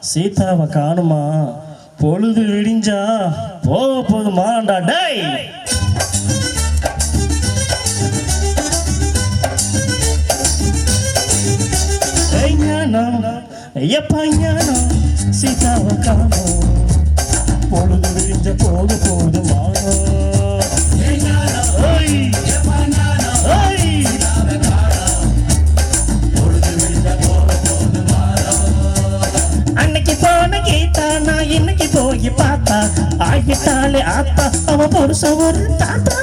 சீதாவை காணுமா? பொழுது விடிஞ்சா போக போதுமாண்டா டேய்! ஐயப்பா ஞானம், சீதாவை காணோம். பொழுது விடிஞ்ச போக போய் பார்த்தா ஆகிட்டாலே ஆத்தா அவன் புருஷ ஒரு தாத்தா.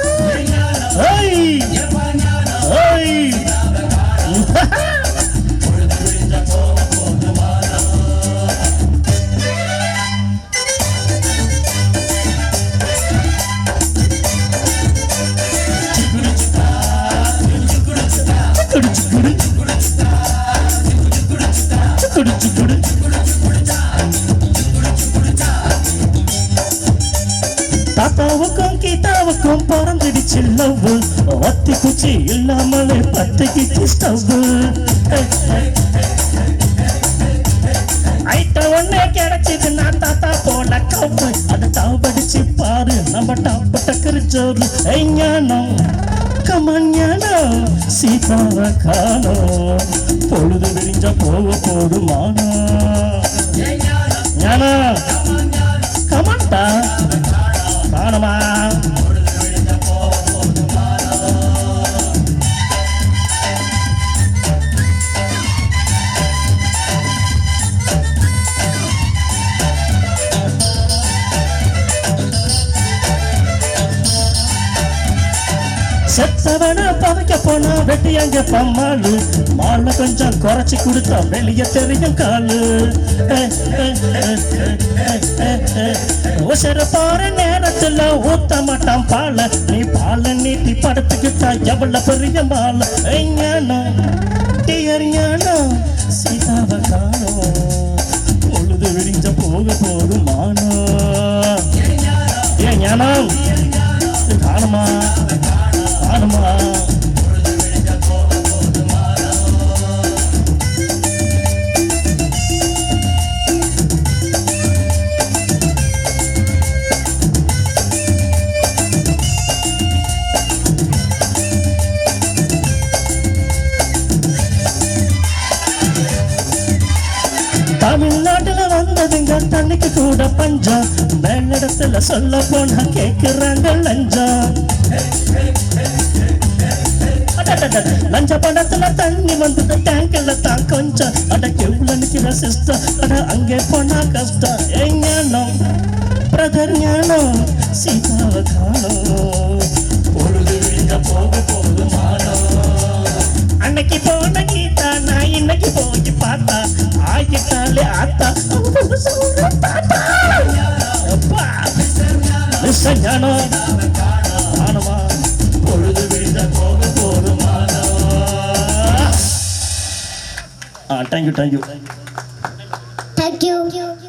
தாத்தாவுக்கும் கீதாவுக்கும் பிறந்துடுச்சு லவ் ஒத்தி குச்சி இல்லாமலே பத்துக்கிச்சு ஸ்டவ் ஐட்ட ஒண்ணே நான் தாத்தா போல கவு அதை தாவடிச்சு பாரு நம்ம டாப்பு டக்கரு ஜோறு ஐஞானம் கமன் ஞானம். சீதாவை காணோம் பொழுது விரிஞ்ச போக போடுமானா ஞானம். செத்தவன பதைக்க போனா வெட்டி அங்க பம்மாளு. மாலை கொஞ்சம் குறைச்சி கொடுத்தா வெளிய தெரியும் காலு. உசர போற நேரத்துல ஊத்த மாட்டான் பால. நீ பால நீட்டி படுத்துக்கிட்டா எவ்வளவு பெரிய மால. ஞானம் டியர் ஞானம் சீதாவை காணோம். பொழுது விடிஞ்ச போக போதும் மானம் ஏன் ஞானம். காணுமா? காணுமா தமிழ்நாட்டுல வந்ததுங்க தண்ணிக்கு கூட பஞ்சம் மேலிடத்துல சொல்ல போனா கேக்குறாங்க லஞ்சா. லஞ்ச படத்துல தண்ணி வந்தது டேங்க்ல தான் கொஞ்சம். அட கியூல நிக்கிற சிஸ்டம் அட அங்கே போனா கஷ்டம். ஏ ஞானம் பிரதர் ஞானம் சீதாவை காணோம். பொழுது விழிஞ்ச போக போது மானம் அன்னைக்கு போன கீதா நான் இன்னைக்கு போய் பார்த்தா ஆகிட்டாலே ஆத்தா. அப்பா, ஞானம், ஞானமா, Uh, thank you, thank you. Thank you. Thank you.